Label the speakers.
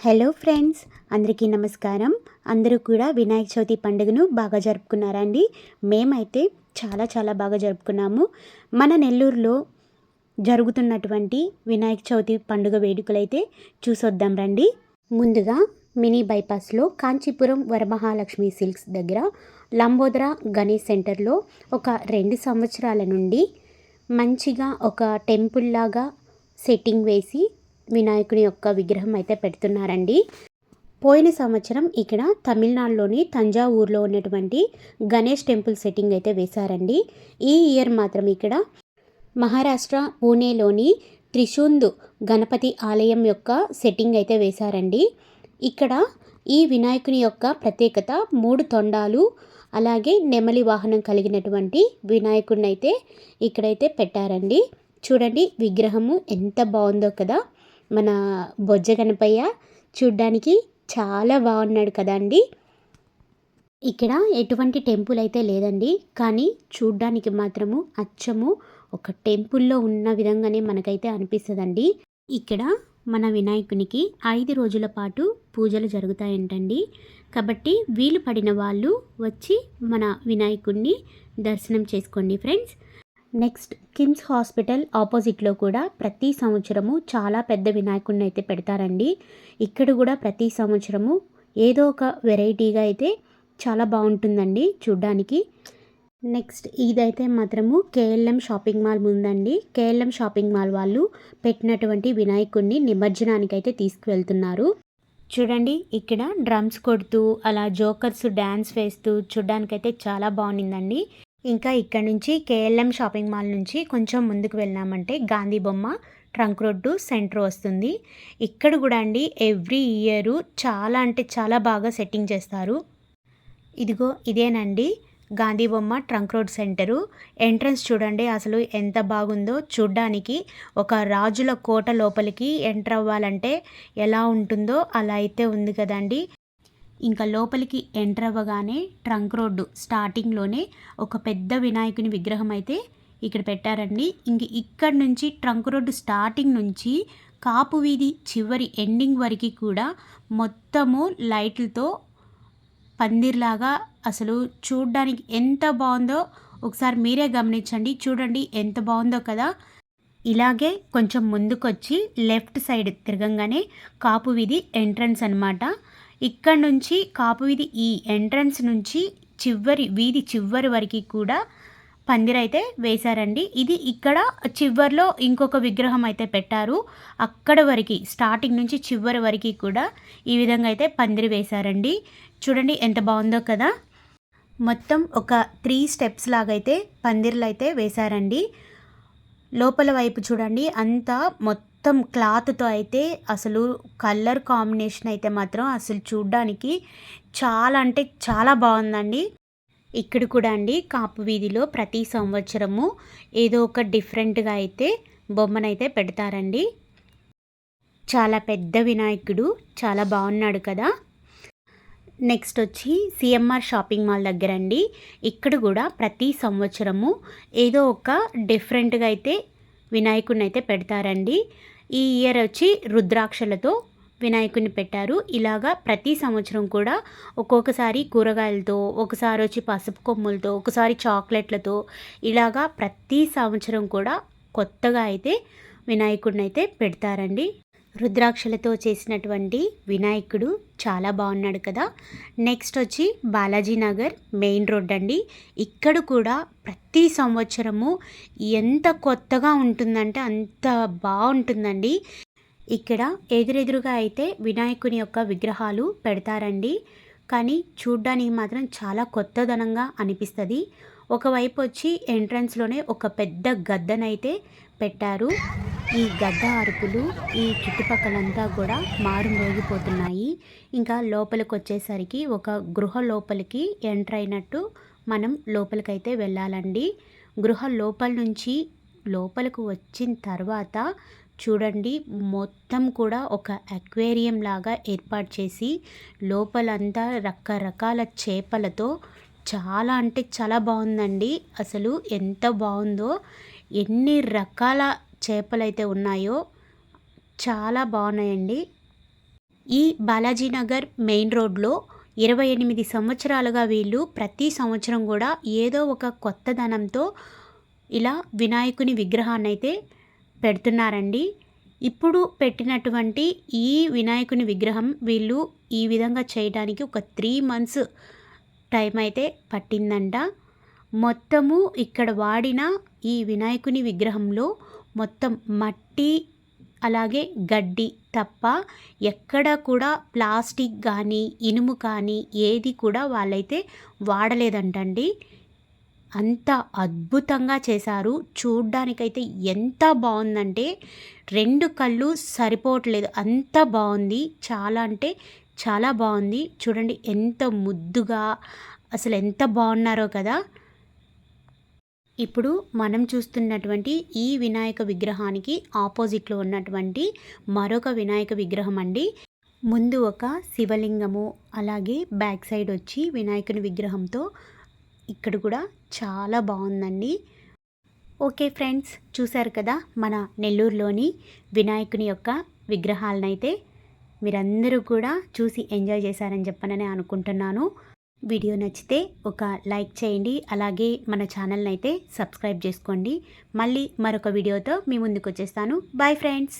Speaker 1: Hello friends అందరికీ నమస్కారం. అందరూ కూడా వినాయక చవితి పండుగను బాగా జరుపుకున్నారా అండి? మేమైతే చాలా చాలా బాగా జరుపుకున్నాము. మన నెల్లూరులో జరుగుతున్నటువంటి వినాయక చవితి పండుగ వేడుకలైతే చూసొద్దాం రండి. ముందుగా మినీ బైపాస్లో కాంచీపురం వరమహాలక్ష్మి సిల్క్స్ దగ్గర లంబోదర గణేష్ సెంటర్లో ఒక రెండు సంవత్సరాల నుండి మంచిగా ఒక టెంపుల్ లాగా సెట్టింగ్ వేసి వినాయకుని యొక్క విగ్రహం అయితే పెడుతున్నారండి. పోయిన సంవత్సరం ఇక్కడ తమిళనాడులోని తంజావూరులో ఉన్నటువంటి గణేష్ టెంపుల్ సెట్టింగ్ అయితే వేశారండి. ఈ ఇయర్ మాత్రం ఇక్కడ మహారాష్ట్ర పూణేలోని త్రిశూంద్ గణపతి ఆలయం యొక్క సెట్టింగ్ అయితే వేశారండి. ఇక్కడ ఈ వినాయకుని యొక్క ప్రత్యేకత మూడు తొండాలు అలాగే నెమలి వాహనం కలిగినటువంటి వినాయకుడిని అయితే ఇక్కడైతే పెట్టారండి. చూడండి విగ్రహము ఎంత బాగుందో కదా. మన బొజ్జ గణపయ్య చూడ్డానికి చాలా బాగున్నాడు కదండి. ఇక్కడ ఎటువంటి టెంపుల్ అయితే లేదండి. కానీ చూడ్డానికి మాత్రము అచ్చము ఒక టెంపుల్లో ఉన్న విధంగానే మనకైతే అనిపిస్తుందండి. ఇక్కడ మన వినాయకునికి ఐదు రోజుల పాటు పూజలు జరుగుతాయంటండి. కాబట్టి వీలు పడిన వాళ్ళు వచ్చి మన వినాయకుడిని దర్శనం చేసుకోండి ఫ్రెండ్స్. నెక్స్ట్ కిమ్స్ హాస్పిటల్ ఆపోజిట్లో కూడా ప్రతి సంవత్సరము చాలా పెద్ద వినాయకుడిని అయితే పెడతారండి. ఇక్కడ కూడా ప్రతి సంవత్సరము ఏదో ఒక వెరైటీగా అయితే చాలా బాగుంటుందండి చూడ్డానికి. నెక్స్ట్ ఇదైతే మాత్రము కేఎల్ఎం షాపింగ్ మాల్ ముందండి. కేఎల్ఎం షాపింగ్ మాల్ వాళ్ళు పెట్టినటువంటి వినాయకుడిని నిమజ్జనానికి అయితే తీసుకువెళ్తున్నారు. చూడండి ఇక్కడ డ్రమ్స్ కొడుతూ అలా జోకర్స్ డ్యాన్స్ వేస్తూ చూడ్డానికైతే చాలా బాగుండిందండి. ఇంకా ఇక్కడ నుంచి కేఎల్ఎం షాపింగ్ మాల్ నుంచి కొంచెం ముందుకు వెళ్ళామంటే గాంధీ బొమ్మ ట్రంక్ రోడ్డు సెంటర్ వస్తుంది. ఇక్కడ కూడా అండి ఎవ్రీ ఇయర్ చాలా అంటే చాలా బాగా సెట్టింగ్ చేస్తారు. ఇదిగో ఇదేనండి గాంధీ బొమ్మ ట్రంక్ రోడ్ సెంటరు. ఎంట్రన్స్ చూడండి అసలు ఎంత బాగుందో చూడ్డానికి. ఒక రాజుల కోట లోపలికి ఎంటర్ అవ్వాలంటే ఎలా ఉంటుందో అలా అయితే ఉంది కదండి. ఇంకా లోపలికి ఎంటర్ అవ్వగానే ట్రంక్ రోడ్డు స్టార్టింగ్లోనే ఒక పెద్ద వినాయకుని విగ్రహం అయితే ఇక్కడ పెట్టారండి. ఇంక ఇక్కడ నుంచి ట్రంక్ రోడ్డు స్టార్టింగ్ నుంచి కాపు వీధి చివరి ఎండింగ్ వరకు కూడా మొత్తము లైట్లతో పందిర్లాగా అసలు చూడడానికి ఎంత బాగుందో ఒకసారి మీరే గమనించండి. చూడండి ఎంత బాగుందో కదా. ఇలాగే కొంచెం ముందుకొచ్చి లెఫ్ట్ సైడ్ తిరగంగానే కాపు వీధి ఎంట్రన్స్ అనమాట ఇక్కడ నుంచి కాపు వీధి ఈ ఎంట్రన్స్ నుంచి చివరి వీధి చివరి వరకు కూడా పందిరైతే వేశారండి. ఇది ఇక్కడ చివరిలో ఇంకొక విగ్రహం అయితే పెట్టారు. అక్కడ వరకు స్టార్టింగ్ నుంచి చివరి వరకు కూడా ఈ విధంగా అయితే పందిరి వేశారండి. చూడండి ఎంత బాగుందో కదా. మొత్తం ఒక త్రీ స్టెప్స్ లాగైతే పందిర్లు అయితే వేశారండి. లోపల వైపు చూడండి అంతా మొత్తం మొత్తం క్లాత్తో అయితే అసలు కలర్ కాంబినేషన్ అయితే మాత్రం అసలు చూడ్డానికి చాలా అంటే చాలా బాగుందండి. ఇక్కడ కూడా అండి కాపు వీధిలో ప్రతి సంవత్సరము ఏదో ఒక డిఫరెంట్గా అయితే బొమ్మనైతే పెడతారండి. చాలా పెద్ద వినాయకుడు చాలా బాగున్నాడు కదా. నెక్స్ట్ వచ్చి సిఎంఆర్ షాపింగ్ మాల్ దగ్గర అండి. ఇక్కడ కూడా ప్రతి సంవత్సరము ఏదో ఒక డిఫరెంట్గా అయితే వినాయకుడిని అయితే పెడతారండి. ఈ ఇయర్ వచ్చి రుద్రాక్షలతో వినాయకుడిని పెట్టారు. ఇలాగా ప్రతి సంవత్సరం కూడా ఒక్కొక్కసారి కూరగాయలతో ఒకసారి వచ్చి పసుపు కొమ్ములతో ఒకసారి చాక్లెట్లతో ఇలాగా ప్రతి సంవత్సరం కూడా కొత్తగా అయితే వినాయకుడిని అయితే పెడతారండి. రుద్రాక్షలతో చేసినటువంటి వినాయకుడు చాలా బాగున్నాడు కదా. నెక్స్ట్ వచ్చి బాలాజీ నగర్ మెయిన్ రోడ్ అండి. ఇక్కడ కూడా ప్రతి సంవత్సరము ఎంత కొత్తగా ఉంటుందంటే అంత బాగుంటుందండి. ఇక్కడ ఎదురెదురుగా అయితే వినాయకుని యొక్క విగ్రహాలు పెడతారండి. కానీ చూడ్డానికి మాత్రం చాలా కొత్తదనంగా అనిపిస్తుంది. ఒకవైపు వచ్చి ఎంట్రన్స్లోనే ఒక పెద్ద గద్దనైతే పెట్టారు. ఈ గడ్డ అరుపులు ఈ చుట్టుపక్కలంతా కూడా మారుమోగిపోతున్నాయి ఇంకా లోపలికి వచ్చేసరికి ఒక గృహ లోపలికి ఎంటర్ అయినట్టు మనం లోపలికైతే వెళ్ళాలండి. గృహ లోపల నుంచి లోపలికి వచ్చిన తర్వాత చూడండి మొత్తం కూడా ఒక అక్వేరియం లాగా ఏర్పాటు చేసి లోపలంతా రకరకాల చేపలతో చాలా అంటే చాలా బాగుందండి. అసలు ఎంత బాగుందో ఎన్ని రకాల చేపలైతే ఉన్నాయో చాలా బాగున్నాయండి. ఈ బాలాజీనగర్ మెయిన్ రోడ్లో ఇరవై ఎనిమిది సంవత్సరాలుగా వీళ్ళు ప్రతి సంవత్సరం కూడా ఏదో ఒక కొత్తదనంతో ఇలా వినాయకుని విగ్రహాన్ని అయితే పెడుతున్నారండి. ఇప్పుడు పెట్టినటువంటి ఈ వినాయకుని విగ్రహం వీళ్ళు ఈ విధంగా చేయడానికి ఒక త్రీ మంత్స్ టైం అయితే పట్టిందంట. మొత్తము ఇక్కడ వాడిన ఈ వినాయకుని విగ్రహంలో మొత్తం మట్టి అలాగే గడ్డి తప్ప ఎక్కడ కూడా ప్లాస్టిక్ కానీ ఇనుము కానీ ఏది కూడా వాళ్ళైతే వాడలేదంటండి. అంత అద్భుతంగా చేశారు. చూడ్డానికైతే ఎంత బాగుందంటే రెండు కళ్ళు సరిపోవట్లేదు. అంత బాగుంది. చాలా అంటే చాలా బాగుంది. చూడండి ఎంత ముద్దుగా అసలు ఎంత బాగున్నారో కదా. ఇప్పుడు మనం చూస్తున్నటువంటి ఈ వినాయక విగ్రహానికి ఆపోజిట్లో ఉన్నటువంటి మరొక వినాయక విగ్రహం అండి. ముందు ఒక శివలింగము అలాగే బ్యాక్ సైడ్ వచ్చి వినాయకుని విగ్రహంతో ఇక్కడ కూడా చాలా బాగుందండి. ఓకే ఫ్రెండ్స్ చూశారు కదా మన నెల్లూరులోని వినాయకుని యొక్క విగ్రహాలనైతే మీరందరూ కూడా చూసి ఎంజాయ్ చేశారని చెప్పనని అనుకుంటున్నాను. వీడియో నచ్చితే ఒక లైక్ చేయండి. అలాగే మన ఛానల్ని అయితే సబ్స్క్రైబ్ చేసుకోండి. మళ్ళీ మరొక వీడియోతో మీ ముందుకు వచ్చేస్తాను. Bye friends